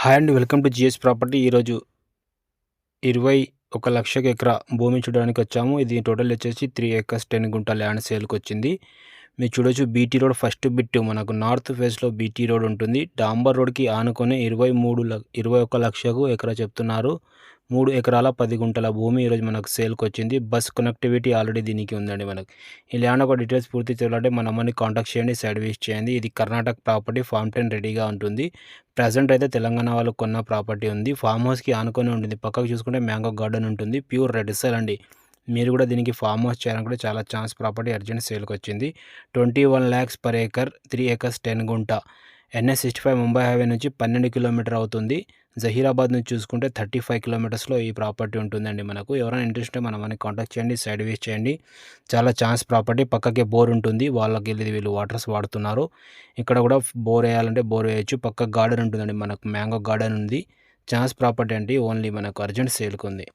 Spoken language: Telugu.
Hi and welcome to G S property. ఈరోజు ఇరవై ఒక లక్షకు ఎకరా భూమి చూడడానికి వచ్చాము. ఇది టోటల్ వచ్చేసి త్రీ ఎకర్స్ టెన్ గుంట ల్యాండ్ సేల్కి వచ్చింది. మీరు చూడొచ్చు బీటీ రోడ్ ఫస్ట్ బిట్ మనకు నార్త్ ఫేస్లో బీటీ రోడ్ ఉంటుంది. డాంబర్ రోడ్కి ఆనుకొని ఇరవై మూడు ఇరవై ఒక లక్షకు ఎకరా చెప్తున్నారు. మూడు ఎకరాల పది గుంటల భూమి ఈరోజు మనకు సేల్కి వచ్చింది. బస్ కనెక్టివిటీ ఆల్రెడీ దీనికి ఉందండి మనకు. ఈ ల్యాండ్ ఒక డీటెయిల్స్ పూర్తి చేయాలంటే మన అమ్మని కాంటాక్ట్ చేయండి సైడ్ వేస్ట్ చేయండి. ఇది కర్ణాటక ప్రాపర్టీ ఫామ్ టెన్ రెడీగా ఉంటుంది. ప్రజెంట్ అయితే తెలంగాణ వాళ్ళు కొన్న ప్రాపర్టీ ఉంది. ఫామ్ హౌస్కి ఆనుకొని ఉంటుంది. పక్కకు చూసుకుంటే మ్యాంగో గార్డెన్ ఉంటుంది. ప్యూర్ రెడ్ సెల్ అండి. మీరు కూడా దీనికి ఫామ్ హౌస్ చేయాలనుకుంటే చాలా ఛాన్స్ ప్రాపర్టీ అర్జెంట్ సేల్కి వచ్చింది twenty one lakhs per acre three acres ten గుంట. N H sixty five Mumbai highway నుంచి పన్నెండు కిలోమీటర్ అవుతుంది. జహీరాబాద్ నుంచి చూసుకుంటే థర్టీ ఫైవ్ కిలోమీటర్స్లో ఈ ప్రాపర్టీ ఉంటుందండి మనకు. ఎవరైనా ఇంట్రెస్ట్ ఉంటే మనం మనకి కాంటాక్ట్ చేయండి సైడ్ వేస్ చేయండి. చాలా ఛాన్స్ ప్రాపర్టీ పక్కకే బోర్ ఉంటుంది. వాళ్ళకి వెళ్ళి వీళ్ళు వాటర్స్ వాడుతున్నారు. ఇక్కడ కూడా బోర్ వేయాలంటే బోర్ వేయచ్చు. పక్క గార్డెన్ ఉంటుందండి మనకు. మ్యాంగో గార్డెన్ ఉంది. ఛాన్స్ ప్రాపర్టీ అంటే ఓన్లీ మనకు అర్జెంట్ సేల్కి ఉంది